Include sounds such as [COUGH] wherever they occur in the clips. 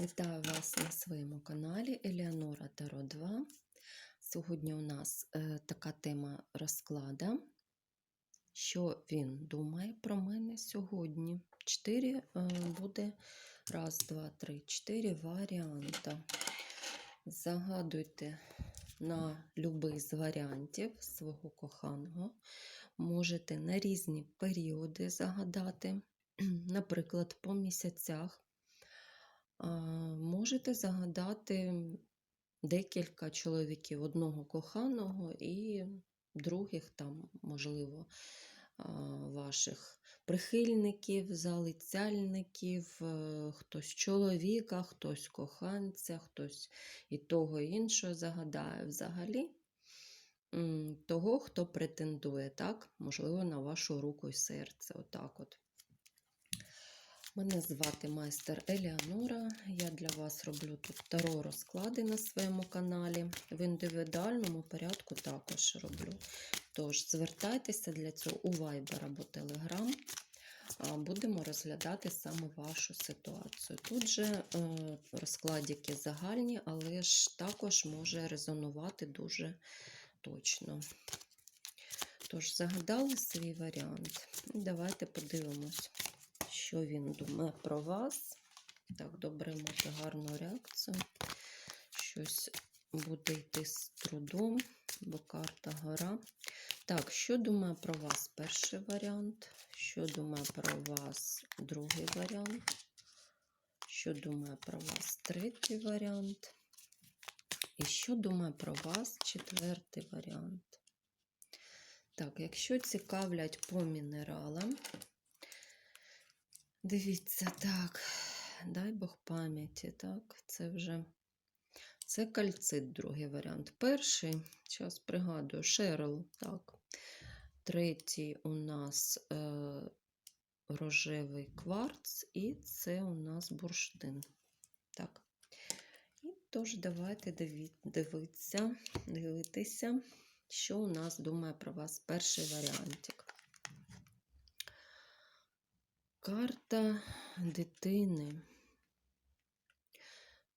Вітаю вас на своєму каналі Еліанора Таро 2. Сьогодні у нас е, така тема розклада. Що він думає про мене сьогодні? Чотири е, буде раз, два, три, чотири варіанти. Загадуйте на будь-який з варіантів свого коханого. Можете на різні періоди загадати, [CLEARS THROAT] наприклад, по місяцях. Можете загадати декілька чоловіків одного коханого і других там, можливо, ваших прихильників, залицяльників, е, хтось чоловіка, хтось коханця, хтось і того і іншого загадає взагалі. Того, хто претендує, так, можливо, на вашу руку і серце. Отак от. Мене звати майстер Еліанора. Я для вас роблю тут таро розклади на своєму каналі. В індивідуальному порядку також роблю. Тож звертайтеся для цього у Viber або Telegram. Будемо розглядати саме вашу ситуацію. Тут же е, розкладики загальні, але ж також може резонувати дуже точно. Тож, загадали свій варіант. Давайте подивимось що він думає про вас. Так, добре мати гарну реакцію. Щось буде йти з трудом, бо карта гора. Так, що думає про вас перший варіант? Що думає про вас другий варіант? Що думає про вас третій варіант? І що думає про вас четвертий варіант? Так, якщо цікавлять по мінералам, Дивіться, так, дай Бог пам'яті, так, це вже це кальцит, другий варіант. Перший, зараз пригадую, Шерл, так. Третій у нас е, рожевий кварц, і це у нас бурштин. Так. І тож, давайте дивитися, дивитися, що у нас думає про вас перший варіантик. Карта дитини.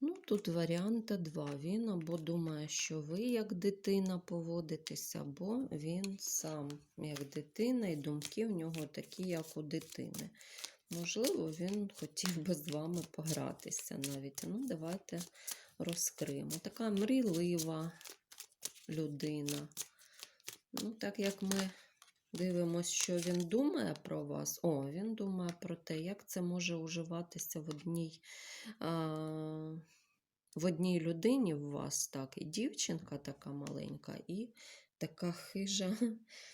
Ну, тут варіанта два. Він або думає, що ви як дитина поводитесь, або він сам як дитина, і думки в нього такі, як у дитини. Можливо, він хотів би з вами погратися навіть. Ну, давайте розкриємо. Така мрійлива людина. Ну, так як ми Дивимось, що він думає про вас. О, він думає про те, як це може уживатися в одній а, в одній людині в вас, так, і дівчинка така маленька, і така хижа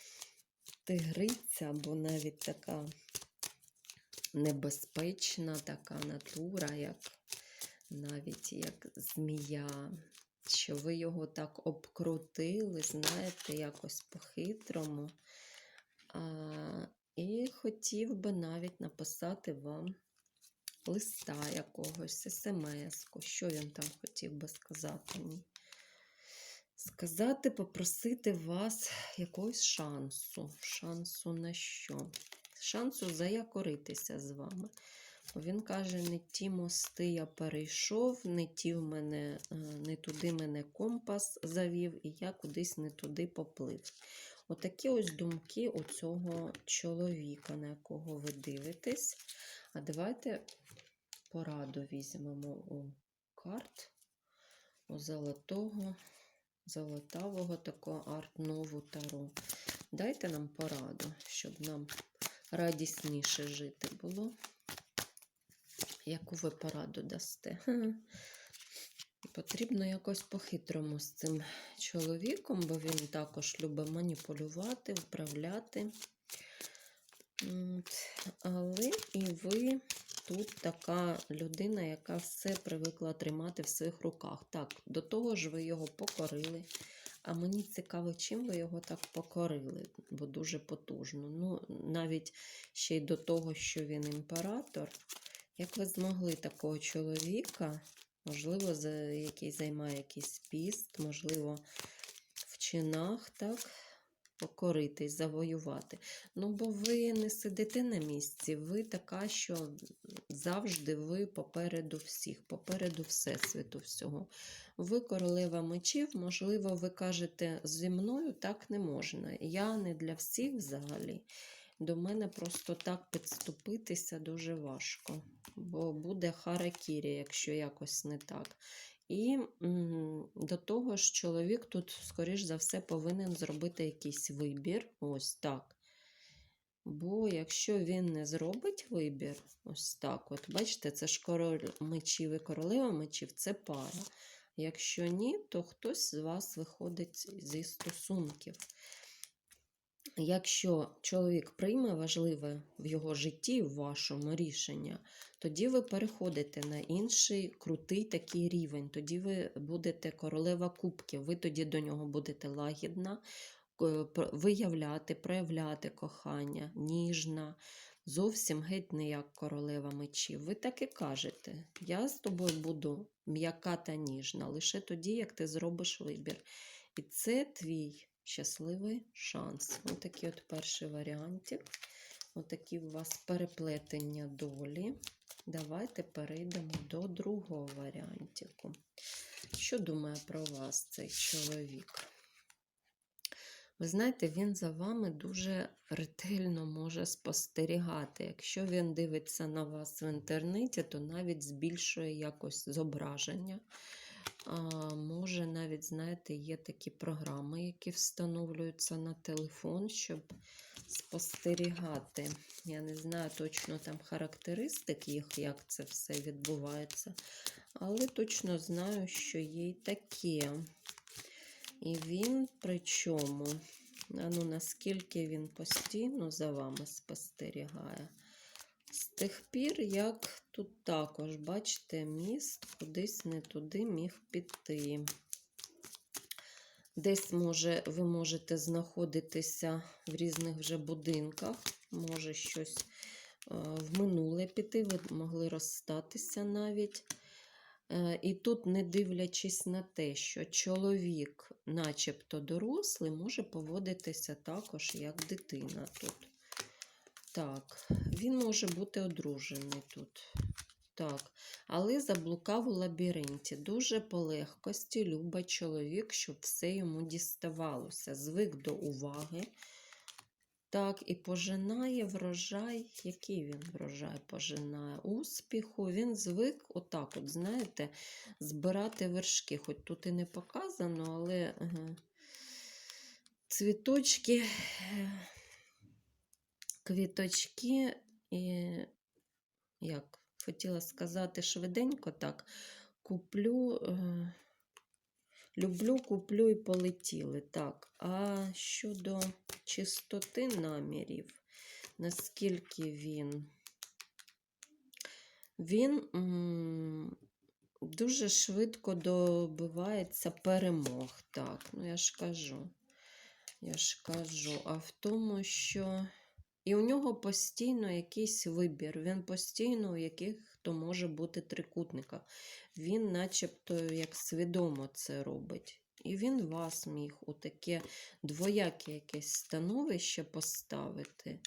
[LAUGHS] тигриця, або навіть така небезпечна така натура, як навіть як змія. Що ви його так обкрутили, знаєте, якось по-хитрому. І хотів би навіть написати вам листа якогось, смс-ку. Що він там хотів би сказати мені? Сказати, попросити вас якогось шансу. Шансу на що? Шансу заякоритися з вами. Він каже, не ті мости я перейшов, не ті в мене, е, не туди мене компас завів, і я кудись не туди поплив. Отакі ось думки у цього чоловіка, на якого ви дивитесь. А давайте пораду візьмемо у карт, у золотого, золотавого такого арт-нову таро. Дайте нам пораду, щоб нам радісніше жити було. Яку ви пораду дасте? [LAUGHS] Потрібно якось по-хитрому з цим чоловіком, бо він також любить маніпулювати, вправляти. Але і ви тут така людина, яка все привикла тримати в своїх руках. Так, до того ж, ви його покорили. А мені цікаво, чим ви його так покорили, бо дуже потужно. Ну, навіть ще й до того, що він імператор. Як ви змогли такого чоловіка? Можливо, який займає якийсь піст, можливо, в чинах, так, покоритись, завоювати. Ну, бо ви не сидите на місці, ви така, що завжди ви попереду всіх, попереду Всесвіту всього. Ви королева мечів, можливо, ви кажете, зі мною так не можна. Я не для всіх взагалі. До мене просто так підступитися дуже важко, бо буде харакірі, якщо якось не так. І до того ж, чоловік тут, скоріш за все, повинен зробити якийсь вибір. Ось так. Бо якщо він не зробить вибір, ось так, от, бачите, це ж король мечів і королева мечів це пара. Якщо ні, то хтось з вас виходить зі стосунків. Якщо чоловік прийме важливе в його житті, в вашому рішення, тоді ви переходите на інший крутий такий рівень. Тоді ви будете королева кубків, ви тоді до нього будете лагідна, е, виявляти, проявляти кохання, ніжна, зовсім геть не як королева мечів. Ви так і кажете: я з тобою буду м'яка та ніжна, лише тоді, як ти зробиш вибір. І це твій щасливий шанс. Ось такий от перший варіантик. Отакі у вас переплетення долі. Давайте перейдемо до другого варіантику. Що думає про вас цей чоловік? Ви знаєте, він за вами дуже ретельно може спостерігати. Якщо він дивиться на вас в інтернеті, то навіть збільшує якось зображення. А, може, навіть, знаєте, є такі програми, які встановлюються на телефон, щоб спостерігати. Я не знаю точно там характеристик їх, як це все відбувається, але точно знаю, що є й таке. І він причому, ну наскільки він постійно за вами спостерігає. З тих пір, як тут також, бачите, міст кудись не туди міг піти. Десь може, ви можете знаходитися в різних вже будинках, може щось е, в минуле піти, ви могли розстатися навіть. Е, І тут, не дивлячись на те, що чоловік, начебто дорослий, може поводитися також як дитина тут. Так, він може бути одружений тут. Так, але заблукав у лабіринті. Дуже по легкості любить чоловік, щоб все йому діставалося. Звик до уваги. Так, і пожинає врожай. Який він врожай пожинає? Успіху. Він звик, отак, от, знаєте, збирати вершки. Хоч тут і не показано, але цвіточки, квіточки і як хотіла сказати швиденько так, куплю, е, люблю, куплю і полетіли. Так, а щодо чистоти намірів, наскільки він, він м, дуже швидко добивається перемог. Так, ну я ж кажу, я ж кажу, а в тому, що. І у нього постійно якийсь вибір. Він постійно у яких то може бути трикутниках. Він, начебто, як свідомо це робить. І він вас міг у таке двояке якесь становище поставити.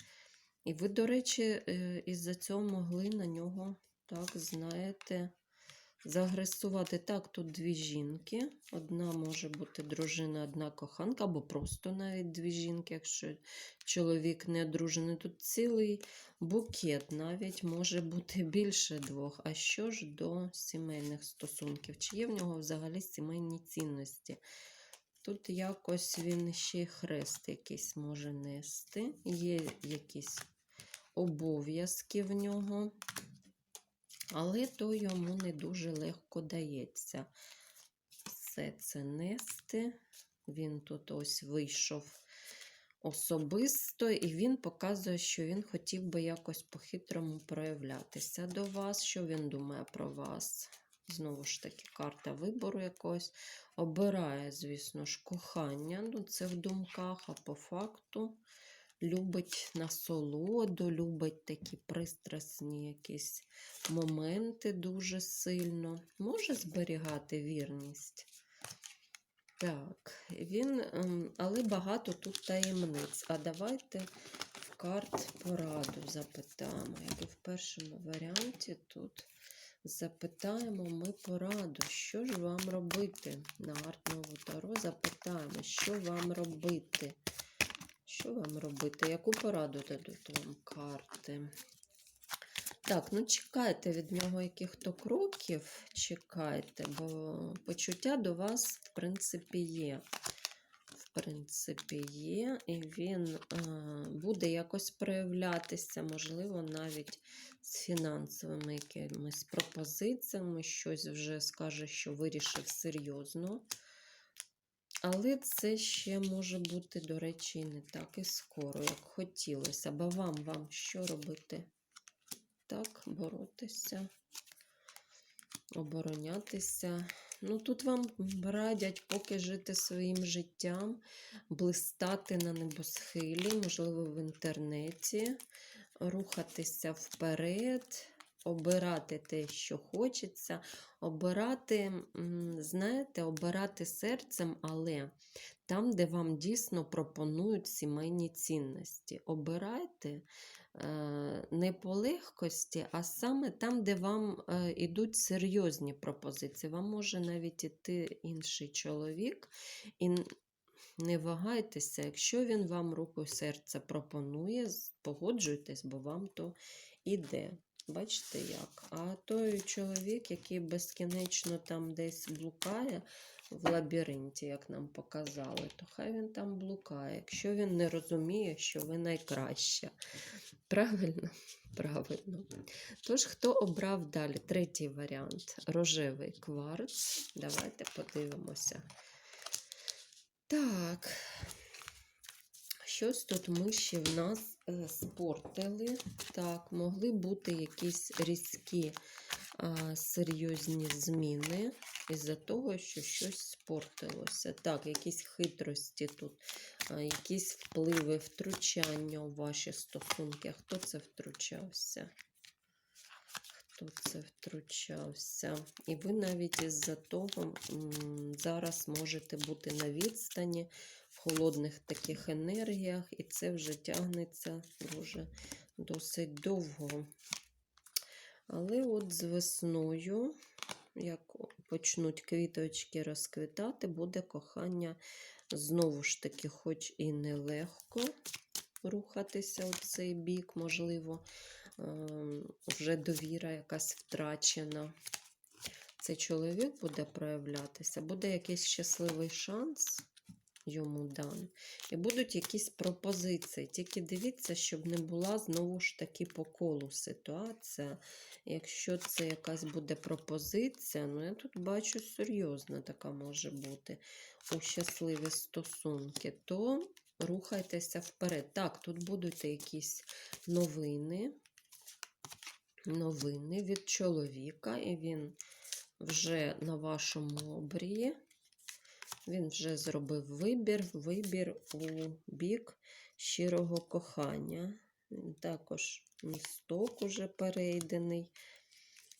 І ви, до речі, е, із-за цього могли на нього, так, знаєте, загресувати. Так, тут дві жінки. Одна може бути дружина, одна коханка, або просто навіть дві жінки, якщо чоловік не одружений. Тут цілий букет, навіть може бути більше двох. А що ж до сімейних стосунків? Чи є в нього взагалі сімейні цінності? Тут якось він ще й хрест якийсь може нести. Є якісь обов'язки в нього, але то йому не дуже легко дається все це нести. Він тут ось вийшов особисто, і він показує, що він хотів би якось по-хитрому проявлятися до вас, що він думає про вас. Знову ж таки, карта вибору якогось. Обирає, звісно ж, кохання. Ну, це в думках, а по факту любить насолоду, любить такі пристрасні якісь моменти дуже сильно. Може зберігати вірність. Так, він, ем, але багато тут таємниць. А давайте в карт пораду запитаємо. Як і в першому варіанті тут запитаємо ми пораду, що ж вам робити на Артнову Таро. Запитаємо, що вам робити. Що вам робити? Яку пораду дадуть вам карти? Так, ну чекайте від нього яких-то кроків, чекайте, бо почуття до вас, в принципі, є. В принципі, є, і він е, буде якось проявлятися, можливо, навіть з фінансовими якимись пропозиціями, щось вже скаже, що вирішив серйозно. Але це ще може бути, до речі, не так і скоро, як хотілося. Бо вам, вам що робити? Так, боротися, оборонятися. Ну, тут вам радять поки жити своїм життям, блистати на небосхилі, можливо, в інтернеті, рухатися вперед, обирати те, що хочеться, обирати, знаєте, обирати серцем, але там, де вам дійсно пропонують сімейні цінності. Обирайте е, не по легкості, а саме там, де вам е, ідуть серйозні пропозиції. Вам може навіть іти інший чоловік, і не вагайтеся, якщо він вам руку серця пропонує, погоджуйтесь, бо вам то іде. Бачите як? А той чоловік, який безкінечно там десь блукає в лабіринті, як нам показали, то хай він там блукає, якщо він не розуміє, що ви найкраща. Правильно? [LAUGHS] Правильно. Тож, хто обрав далі? Третій варіант рожевий кварц. Давайте подивимося. Так. Щось тут ми ще в нас спортили. Так, могли бути якісь різкі а, серйозні зміни із-за того, що щось спортилося. Так, якісь хитрості тут, а, якісь впливи, втручання у ваші стосунки. Хто це втручався? Хто це втручався? І ви навіть із-за того зараз можете бути на відстані холодних таких енергіях, і це вже тягнеться дуже досить довго. Але от з весною, як почнуть квіточки розквітати, буде кохання знову ж таки, хоч і нелегко рухатися у цей бік, можливо, ем, вже довіра якась втрачена. Цей чоловік буде проявлятися, буде якийсь щасливий шанс йому дан. І будуть якісь пропозиції. Тільки дивіться, щоб не була знову ж таки по колу ситуація. Якщо це якась буде пропозиція, ну я тут бачу серйозна така може бути у щасливі стосунки, то рухайтеся вперед. Так, тут будуть якісь новини. Новини від чоловіка, і він вже на вашому обрії. Він вже зробив вибір, вибір у бік щирого кохання. Також місток уже перейдений.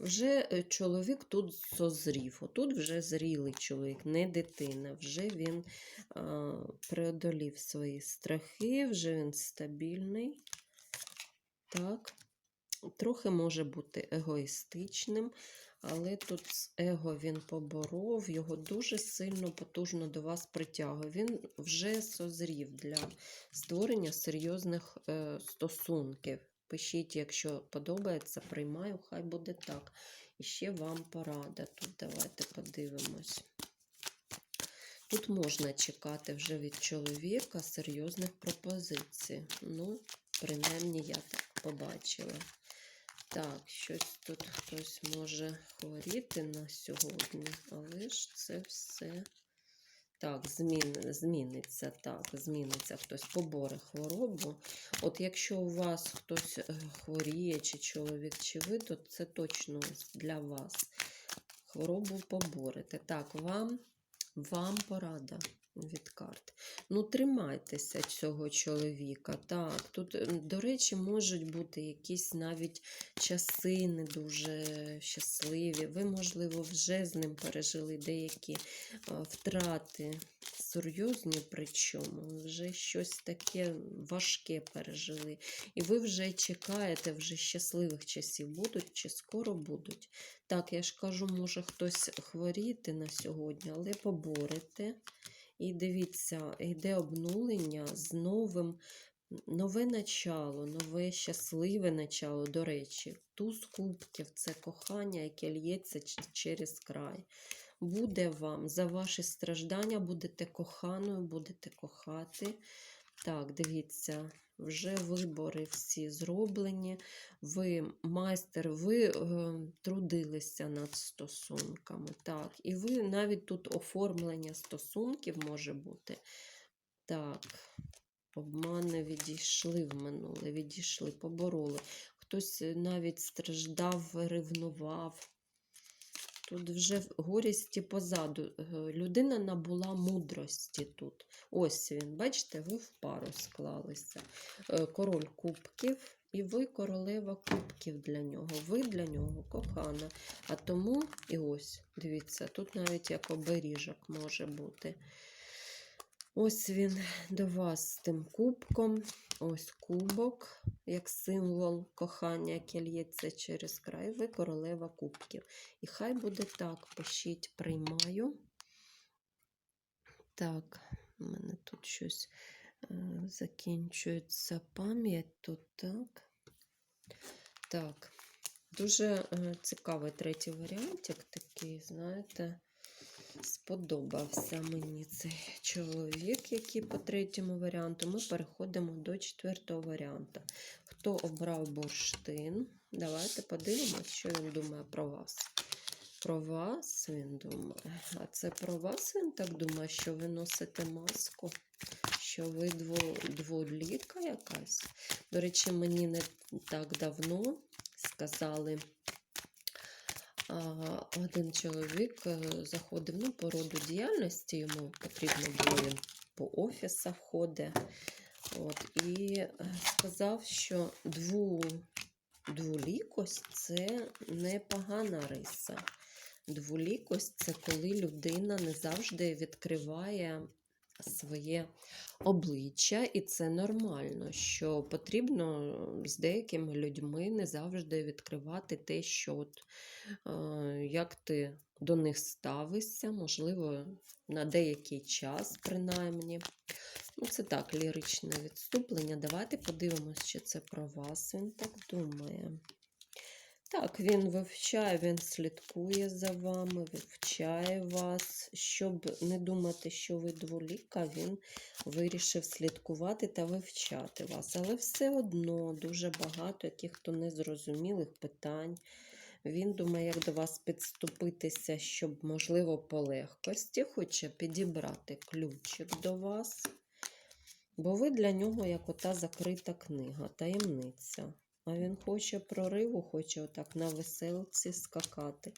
Вже е, чоловік тут созрів. Отут вже зрілий чоловік, не дитина. Вже він а, преодолів свої страхи, вже він стабільний. Так. Трохи може бути егоїстичним, але тут его він поборов, його дуже сильно потужно до вас притягує. Він вже созрів для створення серйозних е, стосунків. Пишіть, якщо подобається, приймаю, хай буде так. І ще вам порада. Тут давайте подивимось. Тут можна чекати вже від чоловіка серйозних пропозицій. Ну, принаймні, я так побачила. Так, щось тут хтось може хворіти на сьогодні, але ж це все. Так, змін, зміниться, так, зміниться хтось поборе хворобу. От якщо у вас хтось е, хворіє, чи чоловік, чи ви, то це точно для вас. Хворобу поборете. Так, вам, вам порада. Від карт. Ну, тримайтеся цього чоловіка. Так, тут, е, до речі, можуть бути якісь навіть часи не дуже щасливі. Ви, можливо, вже з ним пережили деякі втрати, серйозні, причому вже щось таке важке пережили. І ви вже чекаєте, вже щасливих часів будуть чи скоро будуть. Так, я ж кажу, може хтось хворіти на сьогодні, але поборете. І дивіться, йде обнулення з новим, нове начало, нове щасливе начало, до речі. Туз кубків це кохання, яке лється через край. Буде вам за ваші страждання, будете коханою, будете кохати. Так, дивіться, вже вибори всі зроблені. Ви майстер, ви е, трудилися над стосунками. Так, і ви навіть тут оформлення стосунків може бути. Так, обмани відійшли в минуле, відійшли, побороли. Хтось е, навіть страждав, ревнував. Тут вже горісті позаду. Е, Людина набула мудрості тут. Ось він, бачите, ви в пару склалися. Е, Король кубків, і ви королева кубків для нього. Ви для нього кохана. А тому, і ось, дивіться, тут навіть як оберіжок може бути. Ось він до вас з тим кубком. Ось кубок, як символ кохання, яке лється через край. Ви королева кубків. І хай буде так, пишіть, приймаю. Так, у мене тут щось е, закінчується пам'ять. Тут так. Так. Дуже е, цікавий третій варіантик такий, знаєте, сподобався мені цей чоловік, який по третьому варіанту. Ми переходимо до четвертого варіанту. Хто обрав бурштин? Давайте подивимося, що він думає про вас. Про вас він думає. А це про вас він так думає, що ви носите маску, що ви дво, дволіка якась. До речі, мені не так давно сказали. Один чоловік е, заходив ну, по роду діяльності, йому потрібно було він по офісах ходить. От, і е, сказав, що дву, дволікость це непогана риса. Дволікость це коли людина не завжди відкриває своє обличчя, і це нормально, що потрібно з деякими людьми не завжди відкривати те, що от, е, як ти до них ставишся, можливо, на деякий час, принаймні. Ну, це так, ліричне відступлення. Давайте подивимося, чи це про вас. Він так думає. Так, він вивчає, він слідкує за вами, вивчає вас. Щоб не думати, що ви дволіка, він вирішив слідкувати та вивчати вас. Але все одно дуже багато яких-то незрозумілих питань. Він думає, як до вас підступитися, щоб, можливо, по легкості хоче підібрати ключик до вас. Бо ви для нього як ота закрита книга, таємниця. А він хоче прориву, хоче отак на веселці скакати.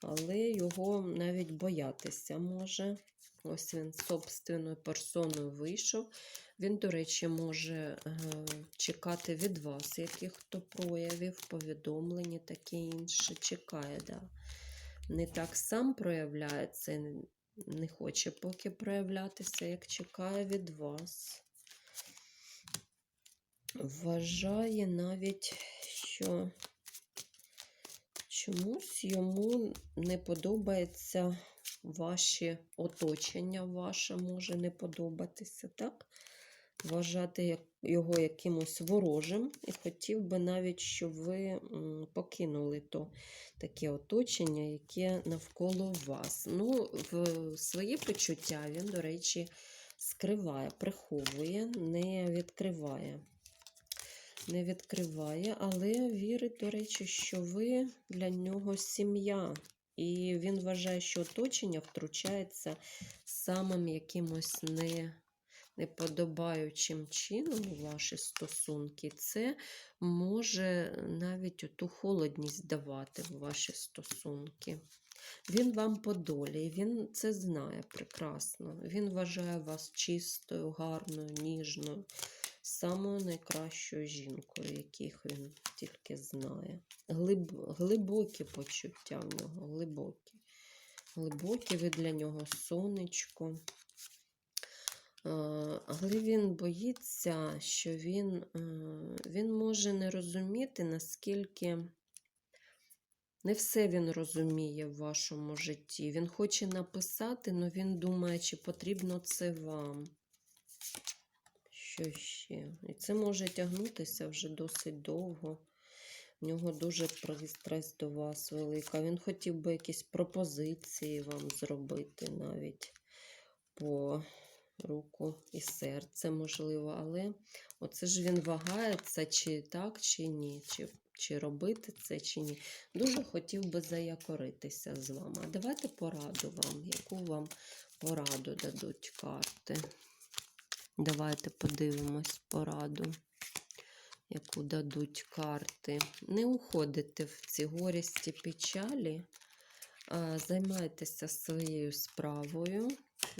Але його навіть боятися може. Ось він собственною персоною вийшов. Він, до речі, може е, чекати від вас яких-то проявів, повідомлень, таке інше. Чекає, да. Не так сам проявляється, не хоче поки проявлятися, як чекає від вас. Вважає навіть, що чомусь йому не подобається ваші оточення, ваше може не подобатися, так? Вважати його якимось ворожим і хотів би навіть, щоб ви покинули то таке оточення, яке навколо вас. Ну, в свої почуття він, до речі, скриває, приховує, не відкриває не відкриває, але вірить, до речі, що ви для нього сім'я. І він вважає, що оточення втручається самим якимось не, неподобаючим чином у ваші стосунки. Це може навіть ту холодність давати в ваші стосунки. Він вам по долі, він це знає прекрасно. Він вважає вас чистою, гарною, ніжною, самою найкращою жінкою, яких він тільки знає. Глиб... Глибокі почуття в нього, глибокі. Глибокі ви для нього сонечко. Але він боїться, що він, е, він може не розуміти, наскільки не все він розуміє в вашому житті. Він хоче написати, але він думає, чи потрібно це вам. Що ще? І це може тягнутися вже досить довго. В нього дуже пристрасть до вас велика. Він хотів би якісь пропозиції вам зробити навіть по руку і серце, можливо. Але оце ж він вагається, чи так, чи ні, чи, чи робити це, чи ні. Дуже хотів би заякоритися з вами. А давайте пораду вам, яку вам пораду дадуть карти. Давайте подивимось пораду, яку дадуть карти. Не уходите в ці горісті печалі, займайтеся своєю справою.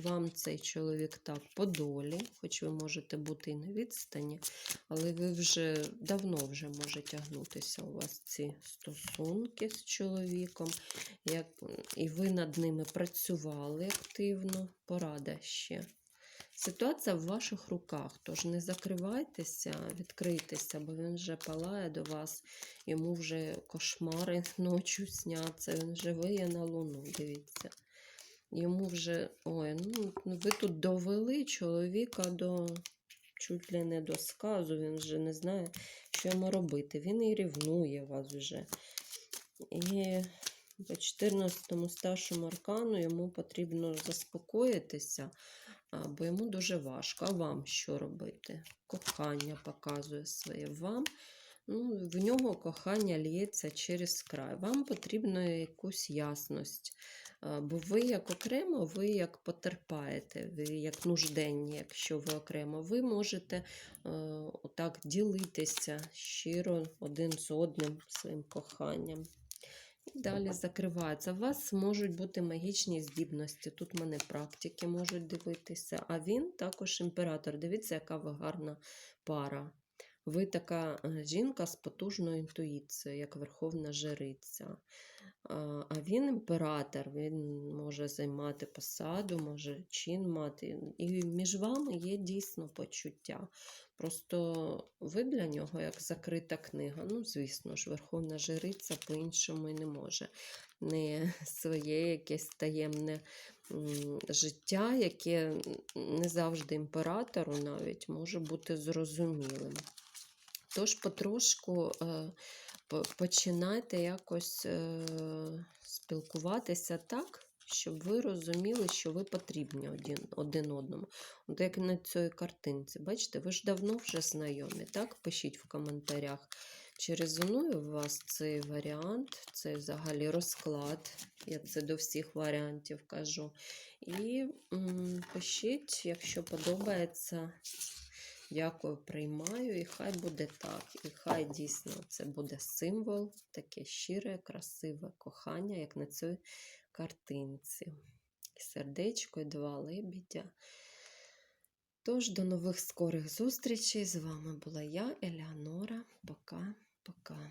Вам цей чоловік так по долі, хоч ви можете бути і на відстані, але ви вже давно вже може тягнутися у вас ці стосунки з чоловіком, як, і ви над ними працювали активно, порада ще. Ситуація в ваших руках, тож не закривайтеся, відкрийтеся, бо він вже палає до вас, йому вже кошмари [LAUGHS] ночі сняться, він вже виє на луну, дивіться. Йому вже, ой, ну ви тут довели чоловіка до чуть ли не до сказу, він вже не знає, що йому робити. Він і рівнує вас вже. І по 14 старшому аркану йому потрібно заспокоїтися, бо йому дуже важко. А вам що робити? Кохання показує своє вам. Ну, В нього кохання лється через край. Вам потрібно якусь ясність. Бо ви як окремо, ви як потерпаєте, ви як нужденні, якщо ви окремо, ви можете е, отак ділитися щиро один з одним своїм коханням. І далі закривається. У вас можуть бути магічні здібності. Тут в мене практики можуть дивитися. А він також імператор. Дивіться, яка ви гарна пара. Ви така е, жінка з потужною інтуїцією, як верховна жриця. А він імператор, він може займати посаду, може чин мати. І між вами є дійсно почуття. Просто ви для нього як закрита книга. Ну, звісно ж, верховна жриця по-іншому і не може. Не [LAUGHS] своє якесь таємне життя, яке не завжди імператору навіть може бути зрозумілим. Тож потрошку е, починайте якось е, спілкуватися так, щоб ви розуміли, що ви потрібні один, один одному. От як на цій картинці. Бачите, ви ж давно вже знайомі, так? Пишіть в коментарях. Чи резонує у вас цей варіант, це взагалі розклад. Я це до всіх варіантів кажу. І м, пишіть, якщо подобається. Дякую, приймаю, і хай буде так. І хай дійсно це буде символ, таке щире, красиве кохання, як на цій картинці. Сердечко і два лебідя. Тож, до нових скорих зустрічей. З вами була я, Елеонора. Пока-пока.